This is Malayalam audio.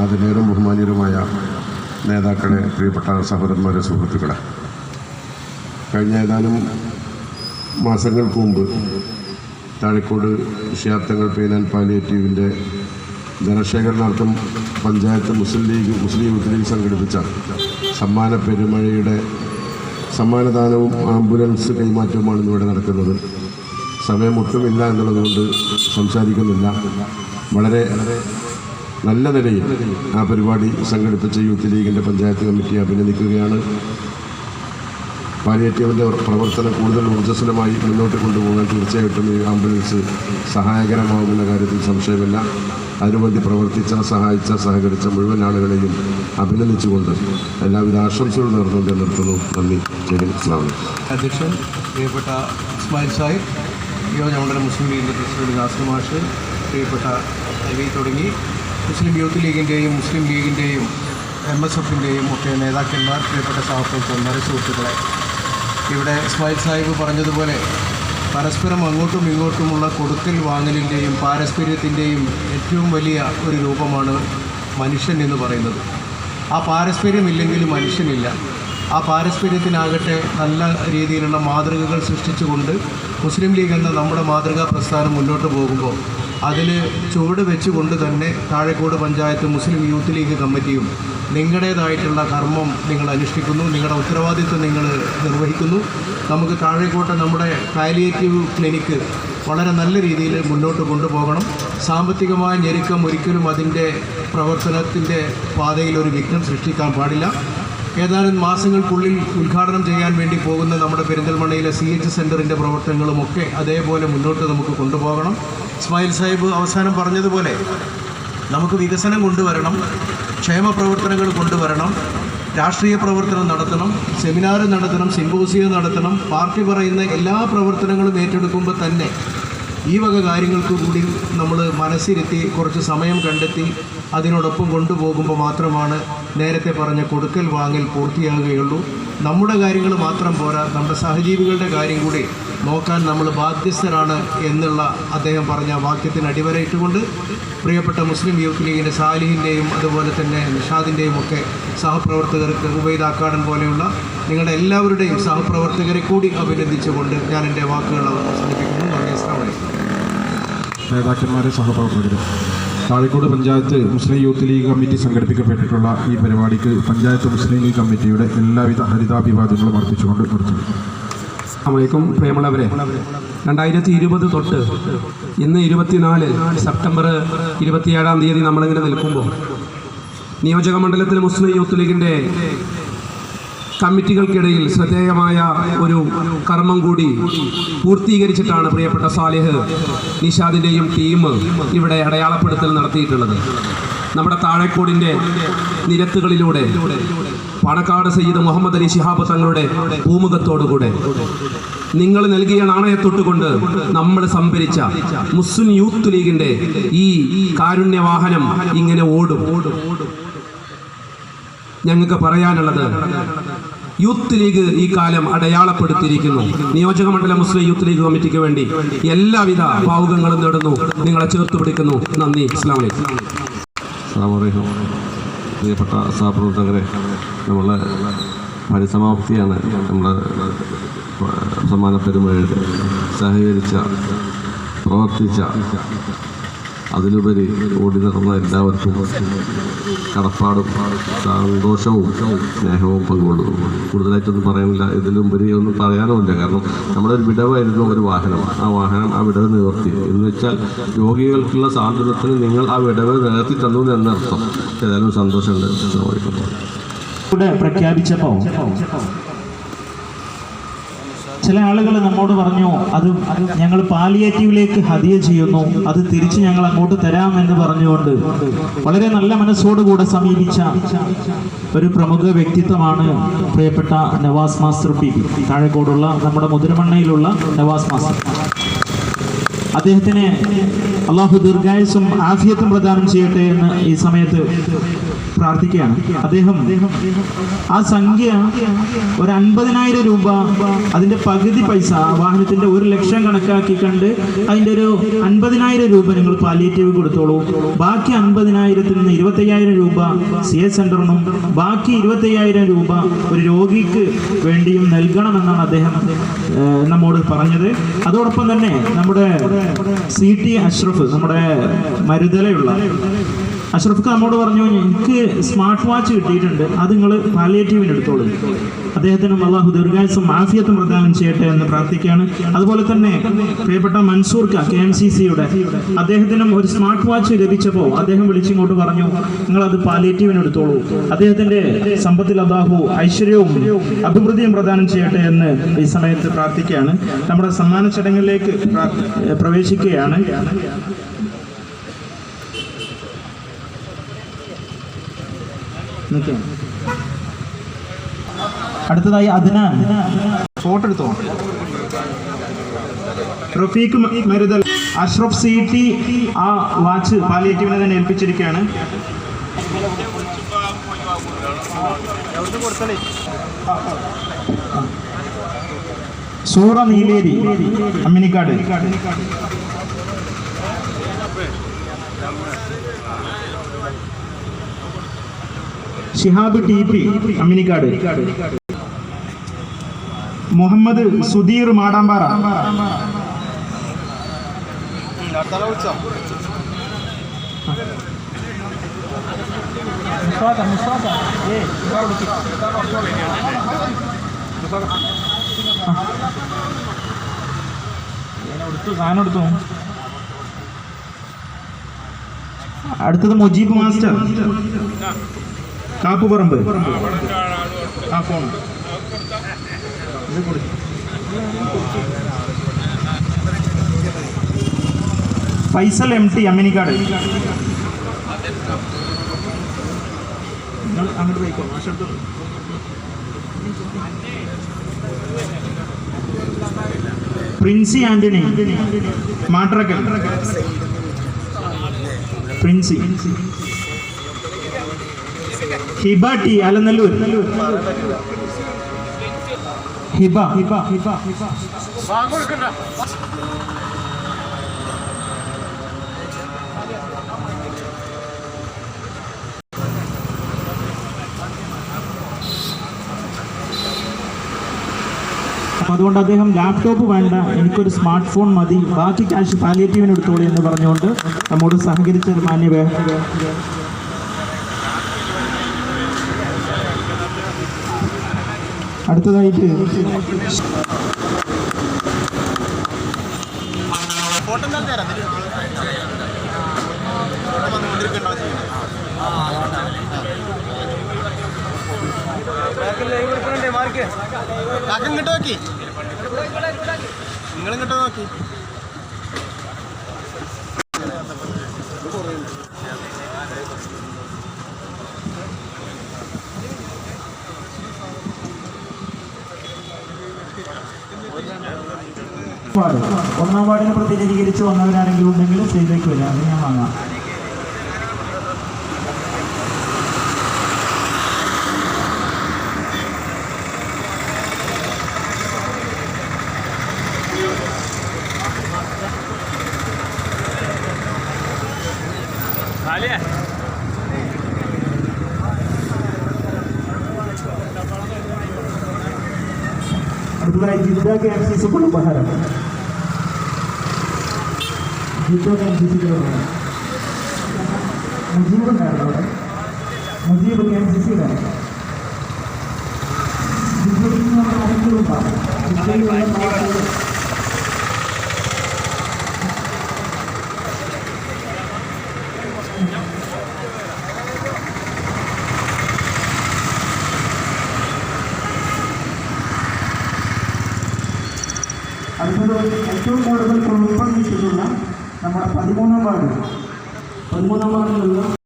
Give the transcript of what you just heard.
ആദരണീയരും ബഹുമാനീയരുമായ നേതാക്കളെ പ്രിയപ്പെട്ട സഹോദരന്മാരെ സുഹൃത്തുക്കളെ. കഴിഞ്ഞ ഏതാനും മാസങ്ങൾക്ക് മുമ്പ് താഴെക്കോട് വിഷയാർത്ഥങ്ങൾ പെയിൻ ആൻഡ് പാലിയേറ്റീവിന്റെ ധനശേഖരണാർത്ഥം പഞ്ചായത്ത് മുസ്ലിം ലീഗ് മുസ്ലിം യൂത്ത് ലീഗ് സംഘടിപ്പിച്ച സമ്മാന പെരുമഴയുടെ സമ്മാനദാനവും ആംബുലൻസ് കൈമാറ്റവുമാണ് ഇന്നിവിടെ നടക്കുന്നത്. സമയം ഒട്ടുമില്ല എന്നുള്ളതുകൊണ്ട് സംസാരിക്കുന്നില്ല. വളരെ നല്ല നിലയിൽ ആ പരിപാടി സംഘടിപ്പിച്ച യൂത്ത് ലീഗിന്റെ പഞ്ചായത്ത് കമ്മിറ്റി അഭിനന്ദിക്കുകയാണ്. പാലിയേറ്റീവിന്റെ പ്രവർത്തനം കൂടുതൽ ഊർജസ്വലമായി മുന്നോട്ട് കൊണ്ടുപോകാൻ തീർച്ചയായിട്ടും ഈ ആംബുലൻസ് സഹായകരമാകുമെന്ന കാര്യത്തിൽ സംശയമില്ല. അതിനുവേണ്ടി പ്രവർത്തിച്ച സഹായിച്ച സഹകരിച്ച മുഴുവൻ ആളുകളെയും അഭിനന്ദിച്ചുകൊണ്ട് എല്ലാവിധ ആശംസകളും നേർന്നുകൊണ്ട് നിർത്തുന്നു. നന്ദി. അധ്യക്ഷൻ പ്രിയപ്പെട്ട ഇസ്മായിൽ സാഹിബ് യുവജമണ്ഡലം മുസ്ലിം ലീഗിന്റെ പ്രസിഡന്റ് നാസർ മാഷ് പ്രിയപ്പെട്ട തുടങ്ങി. മുസ്ലിം യൂത്ത് ലീഗിന്റെയും മുസ്ലിം ലീഗിന്റെയും എം എസ് എഫിന്റെയും ഒക്കെ നേതാക്കന്മാർ പ്രിയപ്പെട്ട സഹപ്രവർത്തകന്മാരെ സുഹൃത്തുക്കളെ ഇവിടെ ഇസ്മായിൽ സാഹിബ് പറഞ്ഞതുപോലെ പരസ്പരം അങ്ങോട്ടും ഇങ്ങോട്ടുമുള്ള കൊടുക്കൽ വാങ്ങലിന്റെയും പാരസ്പര്യത്തിന്റെയും ഏറ്റവും വലിയ ഒരു രൂപമാണ് മനുഷ്യൻ എന്ന് പറയുന്നത്. ആ പാരസ്പര്യമില്ലെങ്കിൽ മനുഷ്യനില്ല. ആ പാരസ്പര്യത്തിനാകട്ടെ നല്ല രീതിയിലുള്ള മാതൃകകൾ സൃഷ്ടിച്ചുകൊണ്ട് മുസ്ലിം ലീഗ് എന്ന നമ്മുടെ മാതൃകാ പ്രസ്ഥാനം മുന്നോട്ട് പോകുമ്പോൾ അതിൽ ചുവട് വെച്ചുകൊണ്ട് തന്നെ Thazhekode panchayat Muslim Youth League കമ്മിറ്റിയും നിങ്ങളുടേതായിട്ടുള്ള കർമ്മം നിങ്ങൾ അനുഷ്ഠിക്കുന്നു. നിങ്ങളുടെ ഉത്തരവാദിത്വം നിങ്ങൾ നിർവഹിക്കുന്നു. നമുക്ക് താഴെക്കോട്ടെ നമ്മുടെ പാലിയേറ്റീവ് ക്ലിനിക്ക് വളരെ നല്ല രീതിയിൽ മുന്നോട്ട് കൊണ്ടുപോകണം. സാമ്പത്തികമായ ഞെരുക്കം ഒരിക്കലും അതിന്റെ പ്രവർത്തനത്തിന്റെ പാതയിൽ ഒരു വിഘ്നം സൃഷ്ടിക്കാൻ പാടില്ല. ഏതാനും മാസങ്ങൾക്കുള്ളിൽ ഉദ്ഘാടനം ചെയ്യാൻ വേണ്ടി പോകുന്ന നമ്മുടെ പെരിന്തൽമണ്ണയിലെ സി എച്ച് സെന്ററിന്റെ പ്രവർത്തനങ്ങളുമൊക്കെ അതേപോലെ മുന്നോട്ട് നമുക്ക് കൊണ്ടുപോകണം. ഇസ്മായിൽ സാഹിബ് അവസാനം പറഞ്ഞതുപോലെ നമുക്ക് വികസനം കൊണ്ടുവരണം ക്ഷേമ പ്രവർത്തനങ്ങൾ കൊണ്ടുവരണം രാഷ്ട്രീയ പ്രവർത്തനം നടത്തണം സെമിനാർ നടത്തണം സിമ്പോസിയം നടത്തണം പാർട്ടി പറയുന്ന എല്ലാ പ്രവർത്തനങ്ങളും ഏറ്റെടുക്കുമ്പോൾ തന്നെ ഈ വക കാര്യങ്ങൾക്ക് കൂടി നമ്മൾ മനസ്സിരുത്തി കുറച്ച് സമയം കണ്ടെത്തി അതിനോടൊപ്പം കൊണ്ടുപോകുമ്പോൾ മാത്രമാണ് നേരത്തെ പറഞ്ഞ കൊടുക്കൽ വാങ്ങൽ പൂർത്തിയാകുകയുള്ളൂ. നമ്മുടെ കാര്യങ്ങൾ മാത്രം പോരാ നമ്മുടെ സഹജീവികളുടെ കാര്യം കൂടി നോക്കാൻ നമ്മൾ ബാധ്യസ്ഥരാണ് എന്നുള്ള അദ്ദേഹം പറഞ്ഞ വാക്യത്തിന് അടിവരയിട്ടുകൊണ്ട് പ്രിയപ്പെട്ട മുസ്ലിം യൂത്ത് ലീഗിന്റെ സാലിഹിന്റെയും അതുപോലെ തന്നെ നിഷാദിന്റെയും ഒക്കെ സഹപ്രവർത്തകർക്ക് ഉബൈദാക്കാടൻ പോലെയുള്ള നിങ്ങളുടെ എല്ലാവരുടെയും സഹപ്രവർത്തകരെ കൂടി അഭിനന്ദിച്ചുകൊണ്ട് ഞാൻ എന്റെ വാക്കുകൾ അവസാനിപ്പിക്കുന്നു. നേതാക്കന്മാരെ സഹപ്രവർത്തകരും. താളിക്കോട് പഞ്ചായത്ത് മുസ്ലിം യൂത്ത് ലീഗ് കമ്മിറ്റി സംഘടിപ്പിക്കപ്പെട്ടിട്ടുള്ള ഈ പരിപാടിക്ക് പഞ്ചായത്ത് മുസ്ലിം ലീഗ് കമ്മിറ്റിയുടെ എല്ലാവിധ ഹരിതാഭിവാദ്യങ്ങളും അർപ്പിച്ചുകൊണ്ട് നിർത്തുന്നു. അമ്മയ്ക്കും പ്രിയമുള്ളവരെ രണ്ടായിരത്തി ഇരുപത് തൊട്ട് ഇന്ന് ഇരുപത്തിനാല് സെപ്റ്റംബർ ഇരുപത്തിയേഴാം തീയതി നമ്മളിങ്ങനെ നിൽക്കുമ്പോൾ നിയോജക മണ്ഡലത്തിൽ മുസ്ലിം യൂത്ത് ലീഗിന്റെ കമ്മിറ്റികൾക്കിടയിൽ ശ്രദ്ധേയമായ ഒരു കർമ്മം കൂടി പൂർത്തീകരിച്ചിട്ടാണ് പ്രിയപ്പെട്ട സാലിഹ് നിഷാദിന്റെയും ടീം ഇവിടെ അടയാളപ്പെടുത്തൽ നടത്തിയിട്ടുള്ളത്. നമ്മുടെ താഴെക്കോടിന്റെ നിരത്തുകളിലൂടെ പാണക്കാട് സയ്യിദ് മുഹമ്മദ് അലി ശിഹാബ് തങ്ങളുടെ പൂമുഖത്തോടുകൂടെ നിങ്ങൾ നൽകിയ നാണയത്തൊട്ടുകൊണ്ട് നമ്മൾ സംഭരിച്ച മുസ്ലിം യൂത്ത് ലീഗിന്റെ ഈ കാരുണ്യവാഹനം ഇങ്ങനെ ഓടും. ഞങ്ങൾക്ക് പറയാനുള്ളത് യൂത്ത് ലീഗ് ഈ കാലം അടയാളപ്പെടുത്തിയിരിക്കുന്നു. നിയോജക മണ്ഡലം മുസ്ലിം യൂത്ത് ലീഗ് കമ്മിറ്റിക്ക് വേണ്ടി എല്ലാവിധ ഭാവുകങ്ങളും നേടുന്നു. നിങ്ങളെ ചേർത്ത് പിടിക്കുന്നു. നന്ദി. ഇസ്ലാം പ്രിയപ്പെട്ട സഹപ്രവർത്തകരെ നമ്മൾ പരിസമാപ്തിയാണ് നമ്മൾ സമ്മാന പെരുമഴയിൽ സഹകരിച്ച പ്രവർത്തിച്ച അതിലുപരി ഓടി നടന്ന എല്ലാവർക്കും കടപ്പാടും സന്തോഷവും സ്നേഹവും പങ്കുകൊള്ളുന്നു. കൂടുതലായിട്ടൊന്നും പറയാനില്ല. ഇതിലുപരി ഒന്നും പറയാനുമില്ല കാരണം നമ്മുടെ ഒരു വിടവായിരുന്നു ഒരു വാഹനം. ആ വാഹനം ആ വിടവ് നിവർത്തി. എന്ന് വെച്ചാൽ രോഗികൾക്കുള്ള സാന്ത്വനത്തിന് നിങ്ങൾ ആ വിടവ് നികത്തി തന്നു എന്നർത്ഥം. ഏതായാലും സന്തോഷമുണ്ട്. പ്രഖ്യാപിച്ചപ്പോൾ ചില ആളുകൾ നമ്മോട് പറഞ്ഞു അത് ഞങ്ങൾ പാലിയേറ്റീവിലേക്ക് ഹതിയ ചെയ്യുന്നു. അത് തിരിച്ച് ഞങ്ങൾ അങ്ങോട്ട് തരാം എന്ന് പറഞ്ഞുകൊണ്ട്. വളരെ നല്ല മനസ്സോടുകൂടെ സമീപിച്ച ഒരു പ്രമുഖ വ്യക്തിത്വമാണ് പ്രിയപ്പെട്ട നവാസ് മാസ്റ്റർ പി. താഴെക്കോടുള്ള നമ്മുടെ മുതിരമണ്ണയിലുള്ള നവാസ് മാസ്റ്റർ. അദ്ദേഹത്തിന് അള്ളാഹു ദീർഘായുസും ആഫിയത്തും പ്രദാനം ചെയ്യട്ടെ എന്ന് ഈ സമയത്ത് പ്രാർത്ഥിക്കുകയാണ്. അദ്ദേഹം ആ സംഖ്യ ഒരു അൻപതിനായിരം രൂപ അതിന്റെ പകുതി പൈസ വാഹനത്തിന്റെ ഒരു ലക്ഷം കണക്കാക്കി കണ്ട് അതിന്റെ ഒരു അൻപതിനായിരം രൂപ നിങ്ങൾ പാലിയേറ്റീവ് കൊടുത്തോളൂ. ബാക്കി അൻപതിനായിരത്തിൽ നിന്ന് ഇരുപത്തയ്യായിരം രൂപ സി എസ് സെന്ററിനും ബാക്കി ഇരുപത്തയ്യായിരം രൂപ ഒരു രോഗിക്ക് വേണ്ടിയും നൽകണമെന്നാണ് അദ്ദേഹം നമ്മോട് പറഞ്ഞത്. അതോടൊപ്പം തന്നെ നമ്മുടെ സി ടി അഷ്റഫ് നമ്മുടെ മരുതലയുള്ള അഷ്റഫ് നമ്മോട് പറഞ്ഞു എനിക്ക് സ്മാർട്ട് വാച്ച് കിട്ടിയിട്ടുണ്ട്. അത് നിങ്ങൾ പാലിയേറ്റീവിന് എടുത്തോളൂ. അദ്ദേഹത്തിനും അള്ളാഹു ദീർഘായുസം ആഫിയത്തും പ്രദാനം ചെയ്യട്ടെ എന്ന് പ്രാർത്ഥിക്കുകയാണ്. അതുപോലെ തന്നെ പ്രിയപ്പെട്ട മൻസൂർ ക കെ എം സി സിയുടെ അദ്ദേഹത്തിനും ഒരു സ്മാർട്ട് വാച്ച് ലഭിച്ചപ്പോൾ അദ്ദേഹം വിളിച്ചിങ്ങോട്ട് പറഞ്ഞു നിങ്ങൾ അത് പാലിയേറ്റീവിന് എടുത്തോളൂ. അദ്ദേഹത്തിന്റെ സമ്പത്തിൽ അള്ളാഹു ഐശ്വര്യവും അഭിവൃദ്ധിയും പ്രദാനം ചെയ്യട്ടെ എന്ന് ഈ സമയത്ത് പ്രാർത്ഥിക്കുകയാണ്. നമ്മുടെ സമ്മാന ചടങ്ങിലേക്ക് പ്രവേശിക്കുകയാണ്. അടുത്തതായി അദ്നാൻ ഫോട്ടോ എടുത്തോ റഫീഖ് മരുതൽ. അഷ്റഫ് സി ടി ആ വാച്ച് പാലിയേറ്റീവിനെ തന്നെ ഏൽപ്പിച്ചിരിക്കുകയാണ്. സൂറ നീലേരി അമ്മിനിക്കാട്. ഷിഹാബ് ടി പി അമ്മിനിക്കാട് മുഹമ്മദ് സുധീർ മാടാമ്പാറ സാധനം എടുത്തു അടുത്തത് മുജീബ് മാസ്റ്റർ കാപ്പുപറമ്പ്. ആ phone Faisal M T Amminikkad. അങ്ങോട്ട് പോയിക്കോ മാഷ് എടുത്തോ. പ്രിൻസി ആന്റണി മാട്രക്കൽ പ്രിൻസി. ഹിബ ടി അലനല്ലൂർ ഹിബ. ഹിബ ഹിബ ഹിബ അതുകൊണ്ട് അദ്ദേഹം ലാപ്ടോപ്പ് വേണ്ട എനിക്കൊരു സ്മാർട്ട് ഫോൺ മതി. ബാക്കി ക്യാഷ് പാലിയേറ്റീവിന് എടുത്തോളൂ എന്ന് പറഞ്ഞുകൊണ്ട് നമ്മോട് സഹകരിച്ച മാന്യവേ. മാന്യ അടുത്തതായിട്ട് നിങ്ങളും കിട്ടോ നോക്കി. വാർഡ് ഒന്നാം വാർഡിനെ പ്രതിനിധീകരിച്ച് വന്നവരാരെങ്കിലും ഉണ്ടെങ്കിൽ സ്റ്റേജിലേക്ക് വരിക അത് ഞാൻ വാങ്ങാം അടുത്തതായി ജില്ലാ K M C C കുടുംബഹാരം Jeddah K M C C കുടുംബഹാരം Mujeeb ഉണ്ടായിരുന്നു അവിടെ മുജീബ് കെ എം സി ജിദ്ദയിൽ നിന്ന് ആരെങ്കിലും ജിദ്ദയിലുള്ള പാർട്ടികൾ അടുത്തത് ഏറ്റവും കൂടുതൽ ഉൾപ്പെടുത്തിയിട്ടുള്ള നമ്മുടെ പതിമൂന്നാം വാർഡ് പതിമൂന്നാം വാർഡിലുള്ള